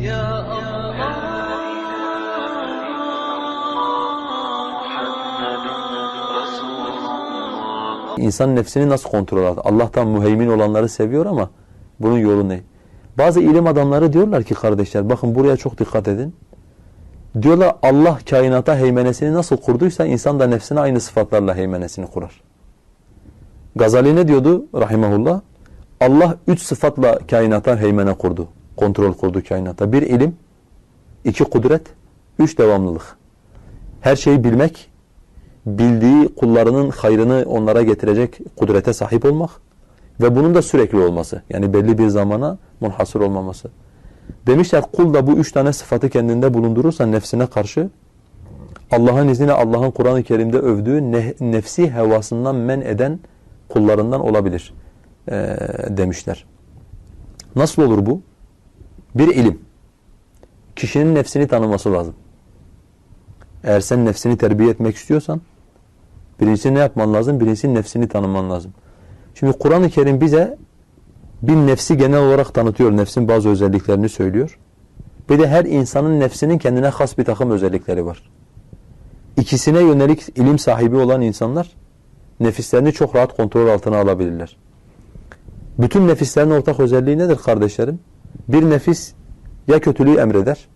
Ya Allah İnsan nefsini nasıl kontrol eder? Allah'tan müheymin olanları seviyor ama bunun yolu ne? Bazı ilim adamları diyorlar ki kardeşler bakın buraya çok dikkat edin. Diyorlar Allah kainata heymenesini nasıl kurduysa insan da nefsine aynı sıfatlarla heymenesini kurar. Gazali ne diyordu rahimahullah? Allah üç sıfatla kainata heymene kurdu. Kontrol kurdu kainata. Bir ilim, iki kudret, üç devamlılık. Her şeyi bilmek, bildiği kullarının hayrını onlara getirecek kudrete sahip olmak ve bunun da sürekli olması. Yani belli bir zamana munhasır olmaması. Demişler kul da bu üç tane sıfatı kendinde bulundurursa nefsine karşı Allah'ın izniyle Allah'ın Kur'an-ı Kerim'de övdüğü ne, nefsi hevasından men eden kullarından olabilir ee, demişler. Nasıl olur bu? Bir ilim. Kişinin nefsini tanıması lazım. Eğer sen nefsini terbiye etmek istiyorsan birincisi ne yapman lazım? Birincisi nefsini tanıman lazım. Şimdi Kur'an-ı Kerim bize bir nefsi genel olarak tanıtıyor. Nefsin bazı özelliklerini söylüyor. Bir de her insanın nefsinin kendine has bir takım özellikleri var. İkisine yönelik ilim sahibi olan insanlar nefislerini çok rahat kontrol altına alabilirler. Bütün nefislerin ortak özelliği nedir kardeşlerim? Bir nefis ya kötülüğü emreder,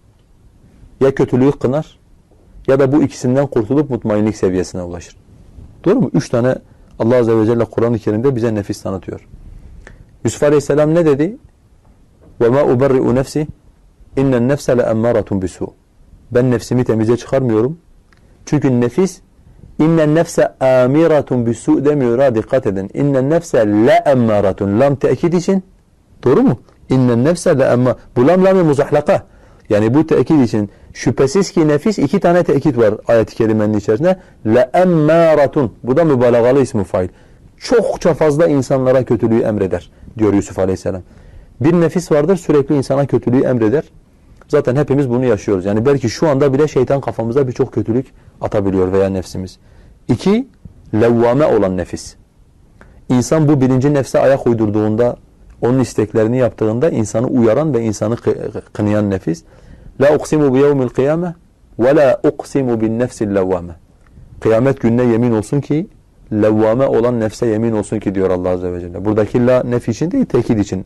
ya kötülüğü kınar, ya da bu ikisinden kurtulup mutmainlik seviyesine ulaşır. Doğru mu? Üç tane Allah Azze ve Celle Kur'an-ı Kerim'de bize nefis tanıtıyor. Yusuf Aleyhisselam ne dedi? وَمَا اُبَرِّئُ نَفْسِ اِنَّ النَّفْسَ لَاَمَّارَةٌ بِسُوء Ben nefsimi temize çıkarmıyorum. Çünkü nefis اِنَّ النَّفْسَ آمِرَةٌ بِسُوء demiyor ha dikkat edin. اِنَّ النَّفْسَ لَاَمَّارَةٌ Lam tekit için. Doğru mu? İnnen nefse le emma. Bu lam muzahlaka. Yani bu tekit için şüphesiz ki nefis iki tane tekit var ayet-i kerimenin içerisinde. Le emmâratun. Bu da mübalağalı ismi fail. Çokça fazla insanlara kötülüğü emreder diyor Yusuf Aleyhisselam. Bir nefis vardır sürekli insana kötülüğü emreder. Zaten hepimiz bunu yaşıyoruz. Yani belki şu anda bile şeytan kafamıza birçok kötülük atabiliyor veya nefsimiz. İki, levvame olan nefis. İnsan bu birinci nefse ayak uydurduğunda onun isteklerini yaptığında insanı uyaran ve insanı kınayan nefis. La uksimu bi yevmil kıyame ve la uksimu bin nefsil levvame. Kıyamet gününe yemin olsun ki levvame olan nefse yemin olsun ki diyor Allah Azze ve Celle. Buradaki la nef için değil tekid için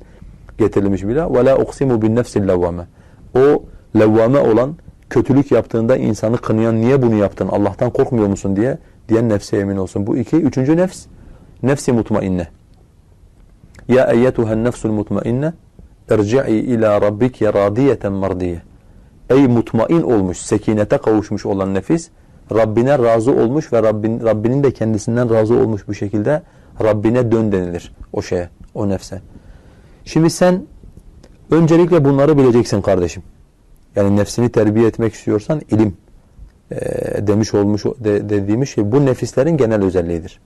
getirilmiş bir la. Ve la uksimu bin nefsil levvame. O levvame olan kötülük yaptığında insanı kınayan niye bunu yaptın Allah'tan korkmuyor musun diye diyen nefse yemin olsun. Bu iki. Üçüncü nefs nefsi mutmainne. Ya eyyetuhen nefsul mutmainne irci'i ila rabbike radiyeten mardiye. Ey mutmain olmuş, sekinete kavuşmuş olan nefis Rabbine razı olmuş ve Rabbin, Rabbinin de kendisinden razı olmuş bu şekilde Rabbine dön denilir o şeye, o nefse. Şimdi sen öncelikle bunları bileceksin kardeşim. Yani nefsini terbiye etmek istiyorsan ilim e, demiş olmuş de, dediğimiz şey bu nefislerin genel özelliğidir.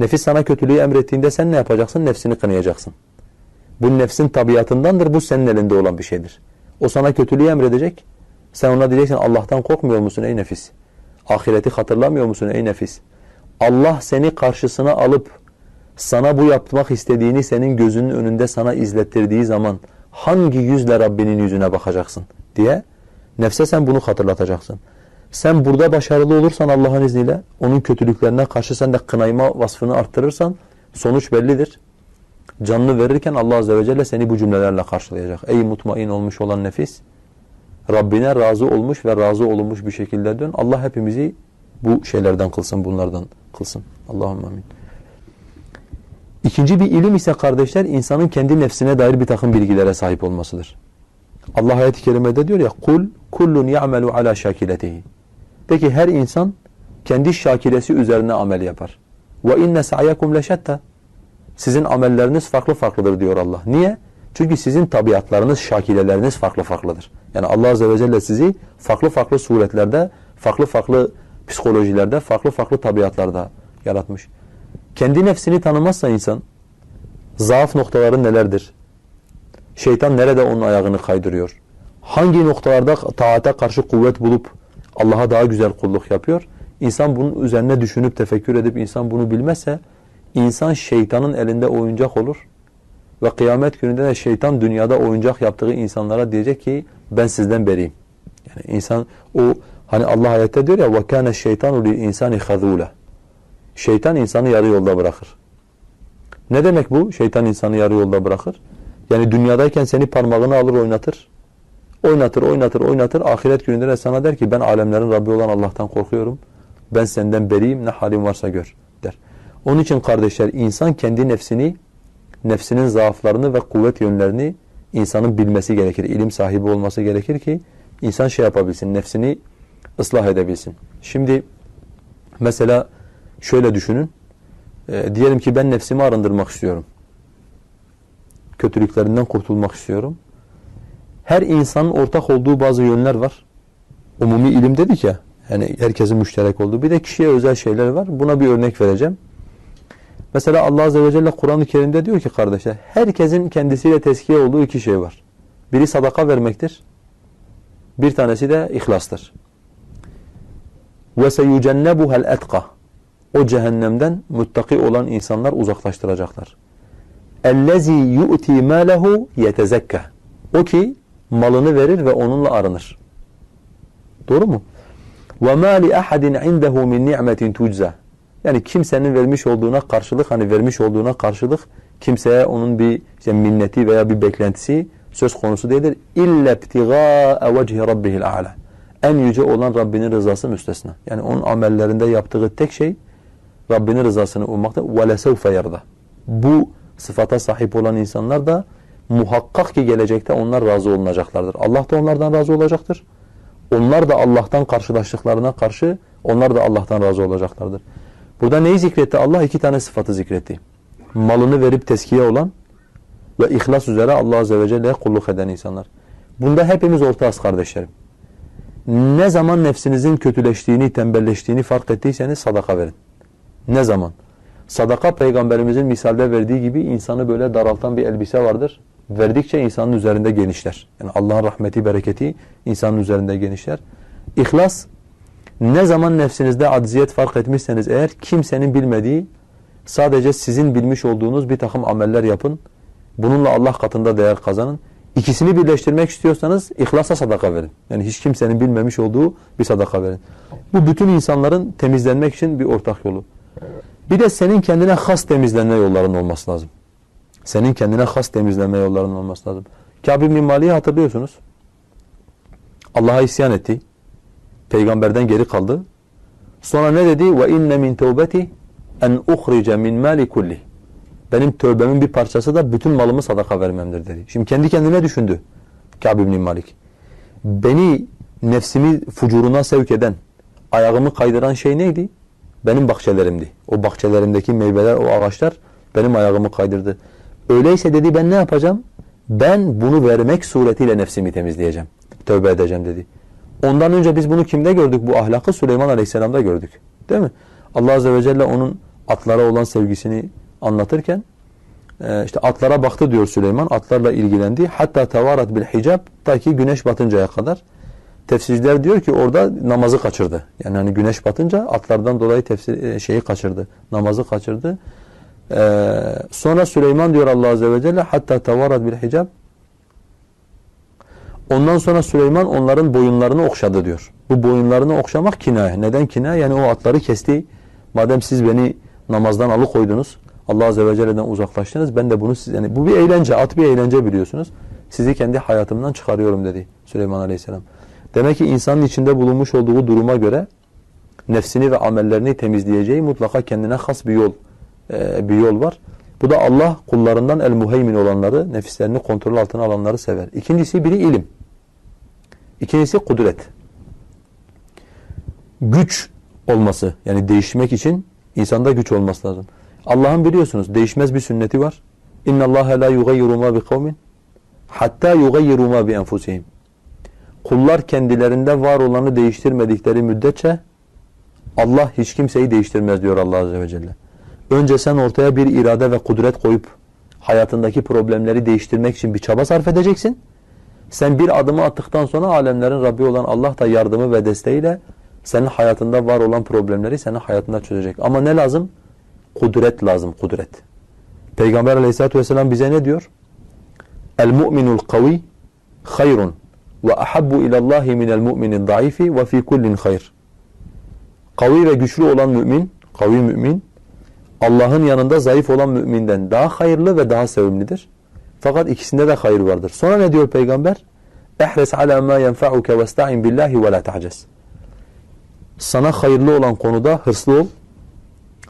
Nefis sana kötülüğü emrettiğinde sen ne yapacaksın? Nefsini kınayacaksın. Bu nefsin tabiatındandır. Bu senin elinde olan bir şeydir. O sana kötülüğü emredecek. Sen ona diyeceksin Allah'tan korkmuyor musun ey nefis? Ahireti hatırlamıyor musun ey nefis? Allah seni karşısına alıp sana bu yapmak istediğini senin gözünün önünde sana izlettirdiği zaman hangi yüzle Rabbinin yüzüne bakacaksın diye nefse sen bunu hatırlatacaksın. Sen burada başarılı olursan Allah'ın izniyle onun kötülüklerine karşı sen de kınayma vasfını arttırırsan sonuç bellidir. Canını verirken Allah Azze ve Celle seni bu cümlelerle karşılayacak. Ey mutmain olmuş olan nefis Rabbine razı olmuş ve razı olunmuş bir şekilde dön. Allah hepimizi bu şeylerden kılsın, bunlardan kılsın. Allahümme amin. İkinci bir ilim ise kardeşler insanın kendi nefsine dair bir takım bilgilere sahip olmasıdır. Allah ayet-i kerimede diyor ya kul kullun ya'melu ala şakiletihi. De ki her insan kendi şakilesi üzerine amel yapar. Ve inne sa'yakum leşetta. Sizin amelleriniz farklı farklıdır diyor Allah. Niye? Çünkü sizin tabiatlarınız, şakileleriniz farklı farklıdır. Yani Allah Azze ve Celle sizi farklı farklı suretlerde, farklı farklı psikolojilerde, farklı farklı tabiatlarda yaratmış. Kendi nefsini tanımazsa insan, zaaf noktaları nelerdir? Şeytan nerede onun ayağını kaydırıyor? Hangi noktalarda taata karşı kuvvet bulup Allah'a daha güzel kulluk yapıyor? İnsan bunun üzerine düşünüp tefekkür edip insan bunu bilmezse, insan şeytanın elinde oyuncak olur Ve kıyamet gününde de şeytan dünyada oyuncak yaptığı insanlara diyecek ki ben sizden beriyim. Yani insan o hani Allah ayette diyor ya وَكَانَ الشَّيْطَانُ لِلْاِنْسَانِ خَذُولًا Şeytan insanı yarı yolda bırakır. Ne demek bu? Şeytan insanı yarı yolda bırakır. Yani dünyadayken seni parmağını alır oynatır. Oynatır, oynatır, oynatır. Ahiret gününde de sana der ki ben alemlerin Rabbi olan Allah'tan korkuyorum. Ben senden beriyim ne halim varsa gör der. Onun için kardeşler insan kendi nefsini, nefsinin zaaflarını ve kuvvet yönlerini insanın bilmesi gerekir. İlim sahibi olması gerekir ki insan şey yapabilsin, nefsini ıslah edebilsin. Şimdi mesela şöyle düşünün. E, diyelim ki ben nefsimi arındırmak istiyorum. Kötülüklerinden kurtulmak istiyorum Her insanın ortak olduğu bazı yönler var. Umumi ilim dedik ya, yani herkesin müşterek olduğu. Bir de kişiye özel şeyler var. Buna bir örnek vereceğim. Mesela Allah Azze ve Celle Kur'an-ı Kerim'de diyor ki kardeşler, herkesin kendisiyle tezkiye olduğu iki şey var. Biri sadaka vermektir. Bir tanesi de ihlastır. وَسَيُجَنَّبُهَا الْاَتْقَى O cehennemden muttaki olan insanlar uzaklaştıracaklar. اَلَّذ۪ي يُؤْتِي مَالَهُ يَتَزَكَّى O ki malını verir ve onunla arınır. Doğru mu? وَمَا لِأَحَدٍ عِنْدَهُ مِنْ نِعْمَةٍ تُجْزَى Yani kimsenin vermiş olduğuna karşılık, hani vermiş olduğuna karşılık kimseye onun bir işte minneti veya bir beklentisi söz konusu değildir. اِلَّا ابْتِغَاءَ وَجْهِ رَبِّهِ الْاَعْلَى En yüce olan Rabbinin rızası müstesna. Yani onun amellerinde yaptığı tek şey Rabbinin rızasını ummaktır. وَلَسَوْفَ يَرْضَى Bu sıfata sahip olan insanlar da muhakkak ki gelecekte onlar razı olunacaklardır. Allah da onlardan razı olacaktır. Onlar da Allah'tan karşılaştıklarına karşı onlar da Allah'tan razı olacaklardır. Burada neyi zikretti? Allah iki tane sıfatı zikretti. Malını verip teskiye olan ve ihlas üzere Allah Azze ve Celle'ye kulluk eden insanlar. Bunda hepimiz ortağız kardeşlerim. Ne zaman nefsinizin kötüleştiğini, tembelleştiğini fark ettiyseniz sadaka verin. Ne zaman? Sadaka peygamberimizin misalde verdiği gibi insanı böyle daraltan bir elbise vardır. Verdikçe insanın üzerinde genişler. Yani Allah'ın rahmeti, bereketi insanın üzerinde genişler. İhlas, ne zaman nefsinizde acziyet fark etmişseniz eğer kimsenin bilmediği, sadece sizin bilmiş olduğunuz bir takım ameller yapın. Bununla Allah katında değer kazanın. İkisini birleştirmek istiyorsanız ihlasa sadaka verin. Yani hiç kimsenin bilmemiş olduğu bir sadaka verin. Bu bütün insanların temizlenmek için bir ortak yolu. Bir de senin kendine has temizlenme yolların olması lazım. Senin kendine has temizlenme yolların olması lazım. Kâb ibn Mali'yi hatırlıyorsunuz. Allah'a isyan etti. Peygamberden geri kaldı. Sonra ne dedi? Ve inne min tevbeti en uhrice min mali kulli. Benim tövbemin bir parçası da bütün malımı sadaka vermemdir dedi. Şimdi kendi kendine düşündü Kâb ibn Malik. Beni nefsimi fucuruna sevk eden, ayağımı kaydıran şey neydi? benim bahçelerimdi. O bahçelerimdeki meyveler, o ağaçlar benim ayağımı kaydırdı. Öyleyse dedi ben ne yapacağım? Ben bunu vermek suretiyle nefsimi temizleyeceğim. Tövbe edeceğim dedi. Ondan önce biz bunu kimde gördük? Bu ahlakı Süleyman Aleyhisselam'da gördük. Değil mi? Allah Azze ve Celle onun atlara olan sevgisini anlatırken e, işte atlara baktı diyor Süleyman. Atlarla ilgilendi. Hatta tevarat bil hicab ta ki güneş batıncaya kadar Tefsirciler diyor ki orada namazı kaçırdı. Yani hani güneş batınca atlardan dolayı tefsir e, şeyi kaçırdı. Namazı kaçırdı. Ee, sonra Süleyman diyor Allah azze ve celle hatta tavarad bil hicab. Ondan sonra Süleyman onların boyunlarını okşadı diyor. Bu boyunlarını okşamak kinaye. Neden kinaye? Yani o atları kesti. Madem siz beni namazdan alıkoydunuz, Allah azze ve celle'den uzaklaştınız. Ben de bunu siz yani bu bir eğlence, at bir eğlence biliyorsunuz. Sizi kendi hayatımdan çıkarıyorum dedi Süleyman aleyhisselam. Demek ki insanın içinde bulunmuş olduğu duruma göre nefsini ve amellerini temizleyeceği mutlaka kendine has bir yol e, bir yol var. Bu da Allah kullarından el muheymin olanları, nefislerini kontrol altına alanları sever. İkincisi biri ilim. İkincisi kudret. Güç olması yani değişmek için insanda güç olması lazım. Allah'ın biliyorsunuz değişmez bir sünneti var. İnna Allah la yugayyiru ma bi kavmin hatta yugayyiru ma bi enfusihim. Kullar kendilerinde var olanı değiştirmedikleri müddetçe Allah hiç kimseyi değiştirmez diyor Allah Azze ve Celle. Önce sen ortaya bir irade ve kudret koyup hayatındaki problemleri değiştirmek için bir çaba sarf edeceksin. Sen bir adımı attıktan sonra alemlerin Rabbi olan Allah da yardımı ve desteğiyle senin hayatında var olan problemleri senin hayatında çözecek. Ama ne lazım? Kudret lazım, kudret. Peygamber aleyhissalatü vesselam bize ne diyor? El-mu'minul kavi hayrun ve ahabbu ilallahi minel mu'minid zayıfi ve fi kullin hayr. Kavi ve güçlü olan mümin, kavi mümin Allah'ın yanında zayıf olan müminden daha hayırlı ve daha sevimlidir. Fakat ikisinde de hayır vardır. Sonra ne diyor peygamber? Ala ma yenfa'uke vesta'in billahi ve la ta'cez. Sana hayırlı olan konuda hırslı ol.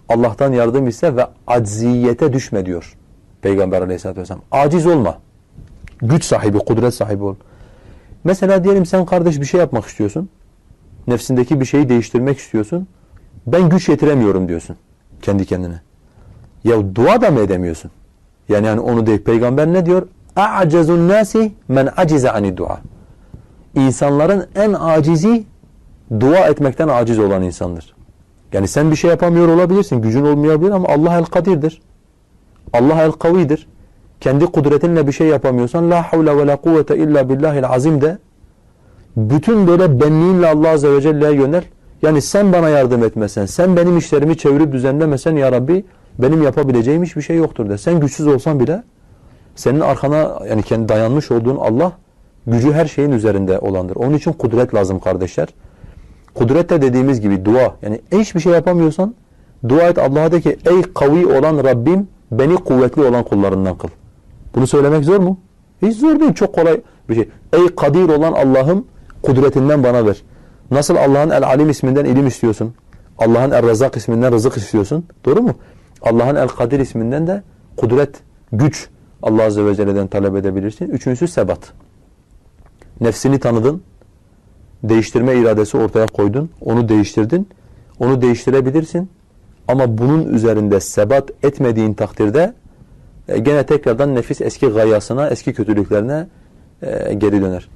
Allah'tan yardım iste ve acziyete düşme diyor. Peygamber aleyhissalatü vesselam. Aciz olma. Güç sahibi, kudret sahibi ol. Mesela diyelim sen kardeş bir şey yapmak istiyorsun. Nefsindeki bir şeyi değiştirmek istiyorsun. Ben güç yetiremiyorum diyorsun kendi kendine. Ya dua da mı edemiyorsun? Yani yani onu değil. Peygamber ne diyor? A'cezun nasi men acize ani dua. İnsanların en acizi dua etmekten aciz olan insandır. Yani sen bir şey yapamıyor olabilirsin, gücün olmayabilir ama Allah el kadirdir. Allah el kavidir. Kendi kudretinle bir şey yapamıyorsan la havle ve la kuvvete illa billahil azim de bütün böyle benliğinle Allah azze ve celle'ye yönel. Yani sen bana yardım etmesen, sen benim işlerimi çevirip düzenlemesen ya Rabbi benim yapabileceğim hiçbir şey yoktur de. Sen güçsüz olsan bile senin arkana yani kendi dayanmış olduğun Allah gücü her şeyin üzerinde olandır. Onun için kudret lazım kardeşler. Kudret de dediğimiz gibi dua. Yani hiçbir şey yapamıyorsan dua et Allah'a de ki ey kavi olan Rabbim beni kuvvetli olan kullarından kıl. Bunu söylemek zor mu? Hiç zor değil. Çok kolay bir şey. Ey kadir olan Allah'ım kudretinden bana ver. Nasıl Allah'ın El-Alim isminden ilim istiyorsun? Allah'ın El-Razak isminden rızık istiyorsun. Doğru mu? Allah'ın El-Kadir isminden de kudret, güç Allah Azze ve Celle'den talep edebilirsin. Üçüncüsü sebat. Nefsini tanıdın. Değiştirme iradesi ortaya koydun. Onu değiştirdin. Onu değiştirebilirsin. Ama bunun üzerinde sebat etmediğin takdirde e, gene tekrardan nefis eski gayasına, eski kötülüklerine e, geri döner.